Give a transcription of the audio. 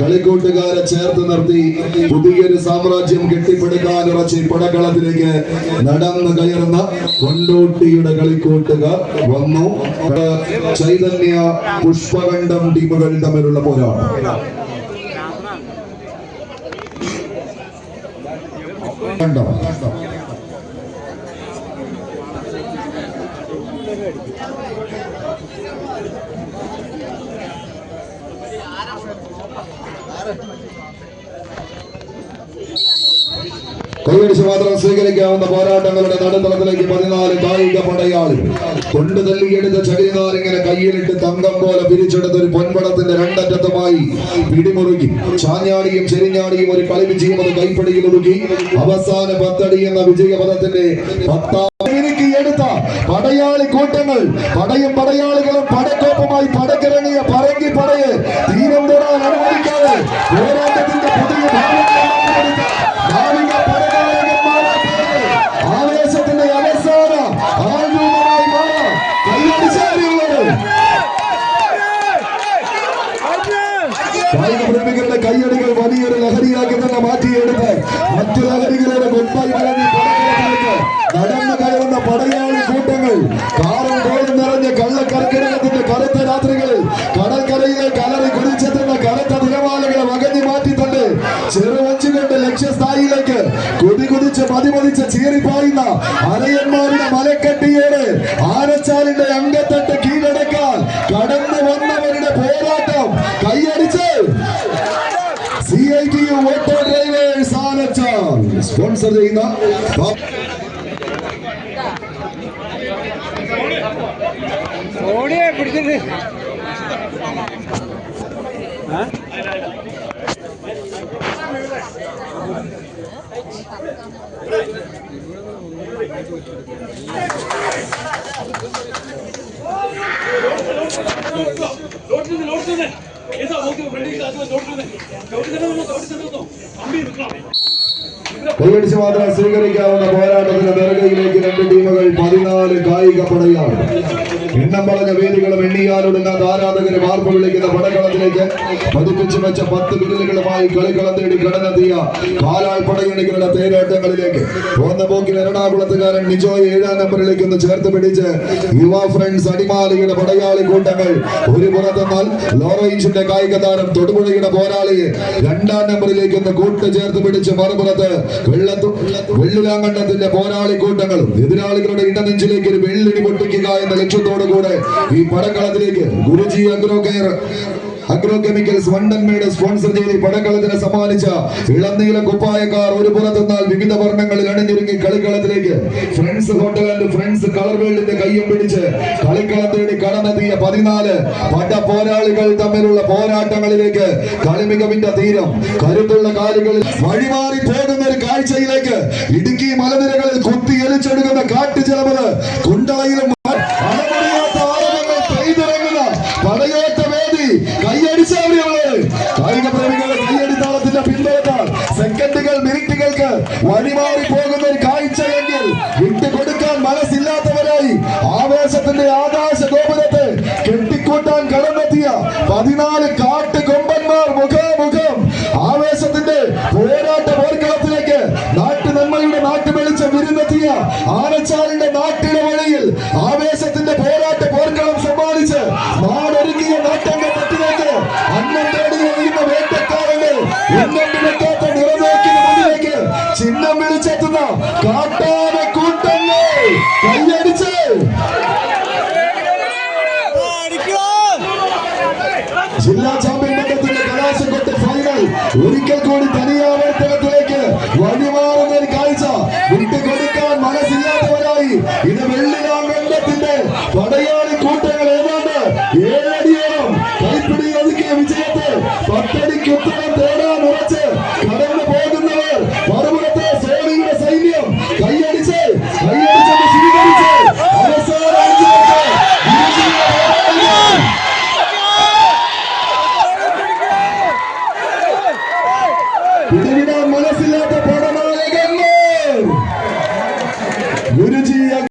കളിക്കൂട്ടുകാരെ ചേർത്ത് നിർത്തി പുതിയൊരു സാമ്രാജ്യം കെട്ടിപ്പടുക്കാൻ ഉറച്ച് പടക്കളത്തിലേക്ക് നടന്നു കയറുന്ന കൊണ്ടോട്ടിയുടെ കളിക്കൂട്ടുകാർ വന്നു. ചൈതന്യ പുഷ്പകണ്ഠം ടീമുകൾ തമ്മിലുള്ള പോരാട്ടം. കണ്ടോ? കൈയടിച്ച് മാത്രം സ്വീകരിക്കാവുന്ന പോരാട്ടങ്ങളുടെ നടുത്തളത്തിലേക്ക് പതിനാല് കായിക പടയാളികൾ കൊണ്ടു തല്ലിയെടുത്ത ചകിരിനാരിങ്ങനെ കയ്യിലിട്ട് തങ്കം പോലെ പിരിച്ചെടുത്ത ഒരു പൊൻപടത്തിന്റെ രണ്ടറ്റത്തുമായി പിടിമുറുക്കി ചാഞ്ഞാടിയും ചെരിഞ്ഞാടിയും ഒരു കളി വിജയം അത് കൈപ്പടിയിൽ ഒതുക്കി. അവസാന പത്തടി എന്ന വിജയപദത്തിന്റെ പത്താം എടുത്ത പടയാളി കൂട്ടങ്ങൾ പടയും പടയാളികളും പടക്കോപ്പുമായി പടക്കിറങ്ങിയ പറങ്കി പടയെ തീരം തൊടാൻ അനുവദിക്കാതെ പോരാട്ടത്തിന്റെ കായിക പ്രേമികളുടെ കൈയടികൾ വലിയൊരു ലഹരിയാക്കി തന്നെ മാറ്റിയെടുത്ത് മറ്റു ലഹരികളുടെ പറഞ്ഞ് പടകളത്തിലേക്ക് നടന്നു കയറുന്ന പടയാളി കൂട്ടങ്ങൾ. കാറും കോളും നിറഞ്ഞ കള്ളക്കർക്കിടകത്തിന്റെ കറുത്ത രാത്രികളിൽ കടൽക്കരയിലെ കലറി കുടിച്ചെത്തുന്ന കറുത്ത തിരമാലകളെ വകഞ്ഞു മാറ്റി തന്നെ ചെറുവച്ചുകൊണ്ട് ലക്ഷ്യസ്ഥായിലേക്ക് കുതി കുതിച്ച് മതിമതിച്ച് ചീറിപ്പായുന്ന അരയന്മാരുടെ മലക്കെട്ടിയോട് ആനച്ചാലിന്റെ അംഗത്തട്ട് കീഴടക്കാൻ കൈയടിച്ച് C I T U auto drivers Anachal sponsor ചെയ്യുന്ന ഓടിയെ പിടിച്ചിട്ട് ലോട്ടിൽ നിന്ന് ലോട്ടിൽ നിന്ന് ഏതാ നോക്കി ഫ്രണ്ടിൽ ലോട്ടിൽ നിന്ന് ലോട്ടിൽ നിന്ന് ലോട്ടിൽ നിന്ന് അമ്പി നിൽക്കണം കൈയടിച്ച് മാത്രം സ്വീകരിക്കാവുന്ന പോരാട്ടത്തിന്റെ നെറുകയിലേക്ക് രണ്ട് ടീമുകൾ പതിനാല് കായിക പടയാണ് എണ്ണം പറഞ്ഞ വേദികളും എണ്ണിയാലൊടുങ്ങാത്ത ആരാധകര് മാർപ്പ് വിളിക്കുന്ന പടകളത്തിലേക്ക് പതിപ്പിച്ചു വെച്ച പത്ത് വിരലുകളുമായി കളിക്കളം തേടി കടന്നെത്തിയ പാലാൾ പടയണികളുടെ തേരോട്ടങ്ങളിലേക്ക്. പോന്ന പോക്കിൽ എറണാകുളത്തുകാരൻ നിജോയ് ഏഴാം നമ്പറിലേക്ക് ഒന്ന് ചേർത്ത് പിടിച്ച് യുവ ഫ്രണ്ട്സ് അടിമാലിയുടെ പടയാളി കൂട്ടങ്ങൾ ഒരു പുറത്തെന്നാൽ ലോറേഞ്ചിന്റെ കായിക താരം തൊടുപുഴയുടെ പോരാളിയെ രണ്ടാം നമ്പറിലേക്ക് ഒന്ന് കൂട്ട് ചേർത്ത് പിടിച്ച് മറുപുറത്ത് വെള്ളത്തു വെള്ളിലാങ്കണ്ടത്തിന്റെ പോരാളി കൂട്ടങ്ങളും എതിരാളികളുടെ ഇടനെഞ്ചിലേക്ക് ഒരു വെള്ളിടി പൊട്ടിക്കുക എന്ന ലക്ഷ്യത്തോടു കൂടെ ഈ പടക്കളത്തിലേക്ക് Guruji agro care agro chemicals Vandanmedu sponsor ചെയ്ത് പടക്കളത്തിന് സമ്മാനിച്ച ഇളനീല കുപ്പായക്കാർ ഒരു പുറത്തുനിന്നാൽ വിവിധ വർണങ്ങളിൽ അണിഞ്ഞിരുങ്ങി കളിക്കളത്തിലേക്ക്. Friends hotel and friends colour വേൾഡിന്റെ കയ്യും പിടിച്ച് കളിക്കളത്തേടി കടന്നെത്തിയ പതിനാല് പട പോരാളികൾ തമ്മിലുള്ള പോരാട്ടങ്ങളിലേക്ക് കളിമികവിന്റെ തീരം കരുത്തുള്ള കാലുകളിൽ വഴിമാറി പോകുന്ന ഒരു കാഴ്ചയിലേക്ക് ഇടുക്കി മലനിരകളിൽ കുത്തി എലിച്ചെടുക്കുന്ന കാട്ടുചെലവ് കുണ്ടളയിലും വഴിമാറി പോകുന്ന ഒരു കാഴ്ചയെങ്കിൽ വിട്ടുകൊടുക്കാൻ മനസ്സില്ലാത്തവരായി ആവേശത്തിന്റെ ആകാശ ഗോപുരത്തെ കെട്ടിക്കൂട്ടാൻ കടന്നെത്തിയ പതിനാല് കാട്ട് കൊമ്പന്മാർ മുഖാമുഖം ആവേശത്തിന്റെ പോരാട്ട പോർക്കളത്തിലേക്ക് നാട്ടു നന്മയുടെ നാട്ടു വെളിച്ചം വിരുന്നെത്തിയ ആനച്ചാലിന്റെ കൈയടിച്ച് ജില്ലാ ചാമ്പ്യൻ മണ്ഡലത്തിന്റെ കലാശക്കൊട്ട് ഫൈനൽ ഒരിക്കൽ കൂടി തനിയാവർത്തനത്തിലേക്ക്